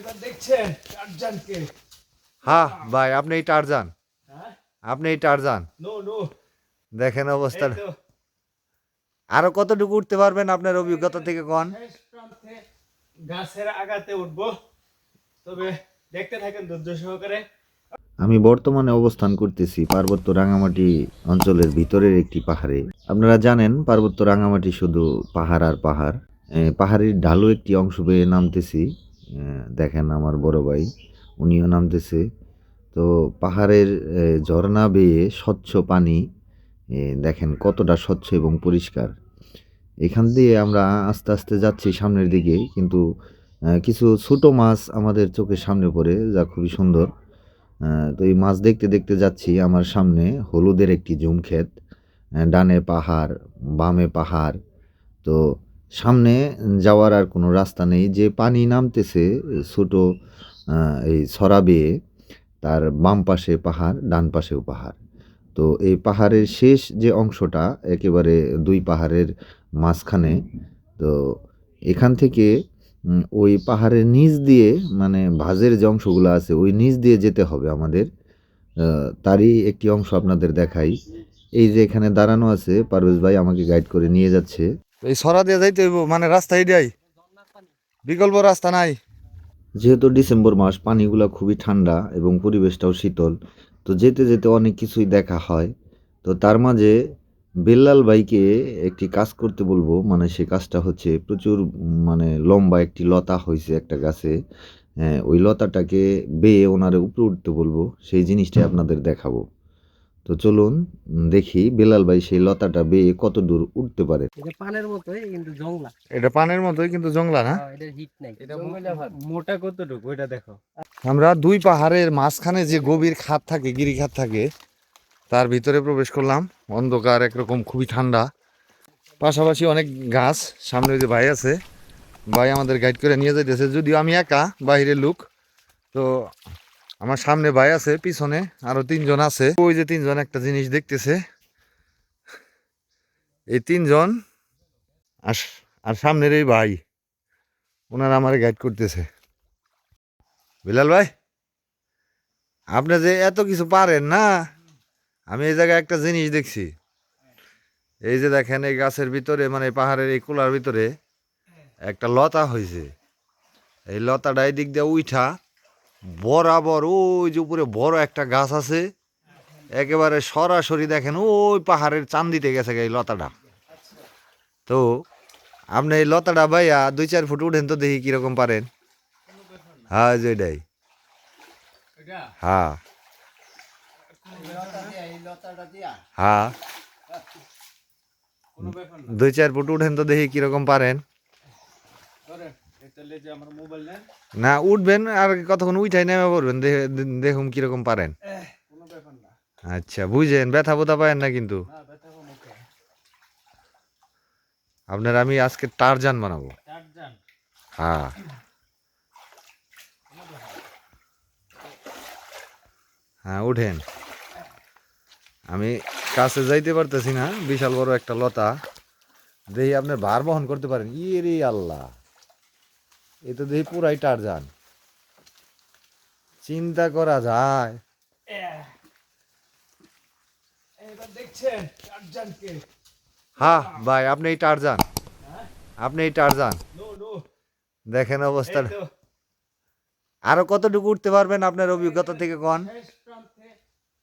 এবার দেখছেন টারজানকে। হ্যাঁ ভাই আপনি এই টারজান। হ্যাঁ? আপনি এই টারজান। No no. দেখেন অবস্থা। আরও কতটুকু উঠতে পারবেন আপনার অভিজ্ঞতা থেকে কন? গাছের আগাতে উঠবো। তবে দেখতে থাকেন ধৈর্য সহকারে। আমি বর্তমানে অবস্থান করতেছি পার্বত্য রাঙামাটি অঞ্চলের ভিতরের একটি পাহাড়ে। আপনারা জানেন পার্বত্য রাঙামাটি শুধু পাহাড় আর পাহাড়। পাহাড়ের ঢালু একটি অংশ বেয়ে নামতেছি। দেখেন আমার বড় ভাই, উনিও নামতেছে। তো পাহাড়ের ঝর্ণা বেয়ে স্বচ্ছ পানি দেখেন কতটা স্বচ্ছ এবং পরিষ্কার। এখান দিয়ে আমরা আস্তে আস্তে যাচ্ছি সামনের দিকে, কিন্তু কিছু ছোট মাছ আমাদের চোখের সামনে পড়ে, যা খুবই সুন্দর। তো এই মাছ দেখতে দেখতে যাচ্ছি আমার সামনে, হলুদের একটি জুম ক্ষেত ডানে পাহাড়, বামে পাহাড়। তো সামনে যাওয়ার আর কোনো রাস্তা নেই। যে পানি নামতেছে, ছোট এই ছড়া বেয়ে, তার বাম পাশে পাহাড়, ডান পাশেও পাহাড়। তো এই পাহাড়ের শেষ যে অংশটা, একেবারে দুই পাহাড়ের মাঝখানে, তো এখান থেকে ওই পাহাড়ের নিচ দিয়ে মানে ভাজের যে অংশগুলো আছে, ওই নিচ দিয়ে যেতে হবে আমাদের। তারই একটি অংশ আপনাদের দেখাই। এই যে এখানে দাঁড়ানো আছে, পারভেজ ভাই আমাকে গাইড করে নিয়ে যাচ্ছে। এই সরা দিয়ে যাইতে হইব মানে রাস্তা এটাই বিকল্প রাস্তা নাই। যেহেতু ডিসেম্বর মাস পানিগুলো খুবই ঠান্ডা এবং পরিবেশটাও শীতল তো যেতে যেতে অনেক কিছুই দেখা হয়। তো তার মাঝে বেল্লাল ভাইকে একটি কাজ করতে বলব মানে সে কাজটা হচ্ছে প্রচুর মানে লম্বা একটি লতা হয়েছে একটা গাছে। হ্যাঁ, ওই লতাটাকে বেয়ে ওনারে উপরে উঠতে বলব সেই জিনিসটাই আপনাদের দেখাবো। তো চলুন দেখি বেলাল ভাই সেই লতাটা বেয়ে কত দূর উঠতে পারে। এটা পানের মতোই কিন্তু জংলা। এটা পানের মতোই কিন্তু জংলা না? এটা হিট নাই। এটা মোটা কতটুকু? ওইটা দেখো। আমরা দুই পাহাড়ের মাঝখানে যে গভীর খাত থাকে গিরি খাত থাকে তার ভিতরে প্রবেশ করলাম। অন্ধকার একরকম খুবই ঠান্ডা। পাশাপাশি অনেক গাছ সামনে ওই যে ভাই আছে। ভাই আমাদের গাইড করে নিয়ে যাইতেছে। যদিও আমি একা বাইরের লোক। তো আমার সামনে ভাই আছে, পিছনে আরও তিনজন আছে। ওই যে তিনজন একটা জিনিস দেখতেছে। এই তিনজন আর আর সামনের এই ভাই, ওনারা আমার গাইড করতেছে। বিলাল ভাই, আপনি যে এত কিছু পারেন না, আমি এই জায়গায় একটা জিনিস দেখছি। এই যে দেখেন, এই গাছের ভিতরে মানে পাহাড়ের এই কুলার ভিতরে একটা লতা হয়েছে এই লতাটা এই দিক দিয়ে উঠা বরাবর ওই যে উপরে বড় একটা গাছ আছে একেবারে সরাসরি দেখেন ওই পাহাড়ের চান্দিতে গেছে এই লতাটা। তো আপনি এই লতাটা ভাইয়া দুই চার ফুট উঠেন তো দেখি কীরকম পারেন। হ্যাঁ যেটাই হ্যাঁ। হ্যাঁ। দুই চার ফুট উঠেন তো দেখি কীরকম পারেন ধরেন এই তাহলে যে আমার মোবাইল নেন না উঠবেন আর কতক্ষণ উঠাই নেমে পড়বেন দেখুন কীরকম পারেন। আচ্ছা বুঝেন ব্যথা বোথা পায়েন না কিন্তু। আপনার আমি আজকে টারজান বানাবো। হ্যাঁ। হ্যাঁ উঠেন। আমি কাছে যাইতে পারতেছি না বিশাল বড় একটা লতা। দেখি আপনি ভার বহন করতে পারেন। ইয়ে রে আল্লাহ। এ তো দেখি পুরাই টারজান। চিন্তা করা যায়। টারজানকে। হ্যাঁ ভাই আপনি এই টারজান। হ্যাঁ? আপনি এই টারজান। দেখেন অবস্থা। আরও কতটুকু উঠতে পারবেন আপনার অভিজ্ঞতা থেকে কন?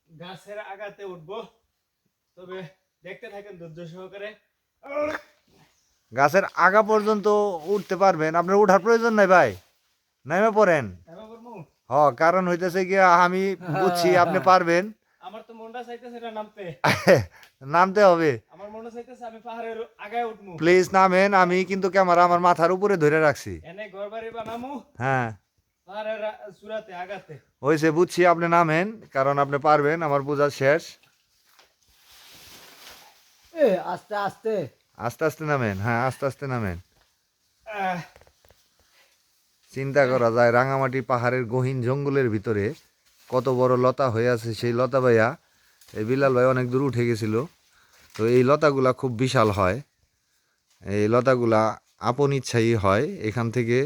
গাছের আগাতে উঠবো। তবে দেখতে থাকেন ধৈর্য সহকারে। গাছের আগা পর্যন্ত উঠতে পারবেন। আপনার উঠার প্রয়োজন নাই ভাই। নেমে পড়েন। হ কারণ হইতেছে কি আমি বুঝছি আপনি পারবেন। আমার তো মনটা চাইতেছে না নামতে। নামতে হবে। আমার মনে চাইতেছে আমি পাহাড়ের আগায় উঠবো প্লিজ নামেন আমি কিন্তু ক্যামেরা আমার মাথার উপরে ধরে রাখছি। এনে বানামু। হ্যাঁ। পাহাড়ের চূড়াতে আগাতে। হয়েছে বুঝছি আপনি নামেন কারণ আপনি পারবেন আমার বোঝা শেষ। এ আস্তে আস্তে। আস্তে আস্তে নামেন হ্যাঁ আস্তে আস্তে নামেন। চিন্তা করা যায় রাঙামাটি পাহাড়ের গহীন জঙ্গলের ভিতরে কত বড় লতা হয়ে আছে সেই লতা ভাইয়া এই বিলাল ভাই অনেক দূর উঠে গেছিল। তো এই লতাগুলা খুব বিশাল হয়। এই লতাগুলা আপন ইচ্ছাই হয় এখান থেকে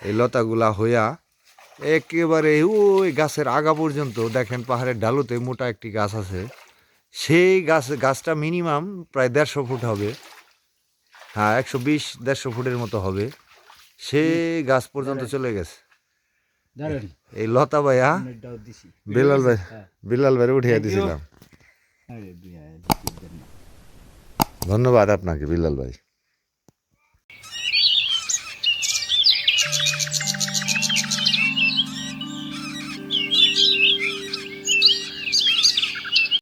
এই লতাগুলা হইয়া একেবারে ওই গাছের আগা পর্যন্ত দেখেন পাহাড়ের ডালুতে মোটা একটি গাছ আছে। সেই গাছ গাছটা মিনিমাম প্রায় দেড়শো ফুট হবে। হ্যাঁ একশো বিশ দেড়শো ফুটের মতো হবে। সে গাছ পর্যন্ত চলে গেছে। এই লতা ভাইয়া বিলাল ভাই বিলাল ভাই উঠিয়ে দিয়েছিলাম ধন্যবাদ আপনাকে বিলাল ভাই।